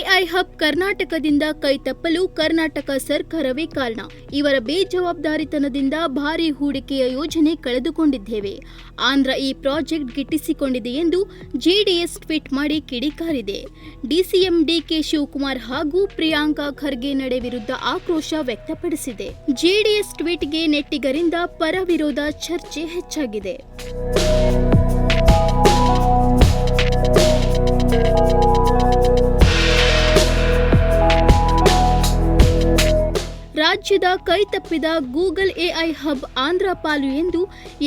Hub ಕರ್ನಾಟಕದಿಂದ ಕೈತಪ್ಪಲು ಕರ್ನಾಟಕ ಸರ್ಕಾರವೇ ಕಾರಣ. ಇವರ ಬೇಜವಾಬ್ದಾರಿತನದಿಂದ ಭಾರಿ ಹೂಡಿಕೆಯ ಯೋಜನೆ ಕಳೆದುಕೊಂಡಿದ್ದೇವೆ. ಆಂಧ್ರ ಈ ಪ್ರಾಜೆಕ್ಟ್ ಗಿಟ್ಟಿಸಿಕೊಂಡಿದೆ ಎಂದು ಜೆಡಿಎಸ್ ಟ್ವೀಟ್ ಮಾಡಿ ಕಿಡಿಕಾರಿದೆ. ಡಿಸಿಎಂ ಡಿಕೆ ಶಿವಕುಮಾರ್ ಹಾಗೂ ಪ್ರಿಯಾಂಕಾ ಖರ್ಗೆ ನಡೆ ವಿರುದ್ಧ ಆಕ್ರೋಶ ವ್ಯಕ್ತಪಡಿಸಿದೆ. ಜೆಡಿಎಸ್ ಟ್ವೀಟ್ಗೆ ನೆಟ್ಟಿಗರಿಂದ ಪರ ವಿರೋಧ ಚರ್ಚೆ ಹೆಚ್ಚಾಗಿದೆ. ರಾಜ್ಯದ ಕೈತಪ್ಪಿದ ಗೂಗಲ್ ಎಐ ಹಬ್ ಆಂಧ್ರ ಪಾಲು ಎಂದು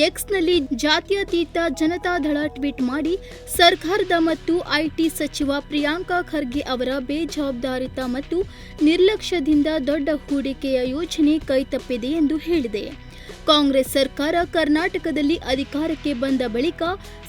ಎಕ್ಸ್ನಲ್ಲಿ ಜಾತ್ಯತೀತ ಜನತಾದಳ ಟ್ವೀಟ್ ಮಾಡಿ ಸರ್ಕಾರದ ಮತ್ತು ಐಟಿ ಸಚಿವ ಪ್ರಿಯಾಂಕಾ ಖರ್ಗೆ ಅವರ ಬೇಜವಾಬ್ದಾರಿತ ಮತ್ತು ನಿರ್ಲಕ್ಷ್ಯದಿಂದ ದೊಡ್ಡ ಹೂಡಿಕೆಯ ಯೋಜನೆ ಕೈತಪ್ಪಿದೆ ಎಂದು ಹೇಳಿದೆ. ಕಾಂಗ್ರೆಸ್ ಸರ್ಕಾರ ಕರ್ನಾಟಕದಲ್ಲಿ ಅಧಿಕಾರಕ್ಕೆ ಬಂದ ಬಳಿಕ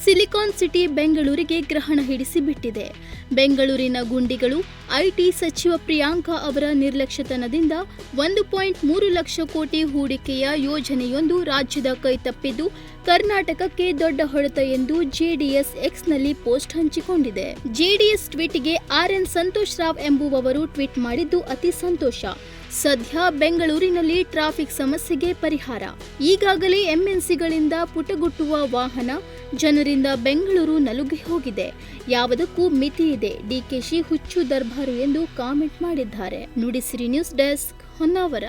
ಸಿಲಿಕಾನ್ ಸಿಟಿ ಬೆಂಗಳೂರಿಗೆ ಗ್ರಹಣ ಹಿಡಿಸಿಬಿಟ್ಟಿದೆ. ಬೆಂಗಳೂರಿನ ಗುಂಡಿಗಳು, ಐಟಿ ಸಚಿವ ಪ್ರಿಯಾಂಕಾ ಅವರ ನಿರ್ಲಕ್ಷ್ಯತನದಿಂದ ಒಂದು ಪಾಯಿಂಟ್ ಮೂರು ಲಕ್ಷ ಕೋಟಿ ಹೂಡಿಕೆಯ ಯೋಜನೆಯೊಂದು ರಾಜ್ಯದ ಕೈತಪ್ಪಿದ್ದು ಕರ್ನಾಟಕಕ್ಕೆ ದೊಡ್ಡ ಹೊಡೆತ ಎಂದು ಜೆಡಿಎಸ್ ಎಕ್ಸ್ನಲ್ಲಿ ಪೋಸ್ಟ್ ಹಂಚಿಕೊಂಡಿದೆ. ಜೆಡಿಎಸ್ ಟ್ವೀಟ್ಗೆ ಆರ್ಎನ್ ಸಂತೋಷ್ ರಾವ್ ಎಂಬುವವರು ಟ್ವೀಟ್ ಮಾಡಿದ್ದು ಅತಿ ಸಂತೋಷ. ಸದ್ಯ ಬೆಂಗಳೂರಿನಲ್ಲಿ ಟ್ರಾಫಿಕ್ ಸಮಸ್ಯೆಗೆ ಪರಿಹಾರ. ಈಗಾಗಲೇ ಎಂಎನ್ಸಿಗಳಿಂದ ಪುಟಗುಟ್ಟುವ ವಾಹನ ಜನರಿಂದ ಬೆಂಗಳೂರು ನಲುಗಿ ಹೋಗಿದೆ. ಯಾವುದಕ್ಕೂ ಮಿತಿ ಇದೆ. ಡಿಕೆಶಿ ಹುಚ್ಚು ದರ್ಬಾರು ಎಂದು ಕಾಮೆಂಟ್ ಮಾಡಿದ್ದಾರೆ. Nudisiri news desk Honnavar.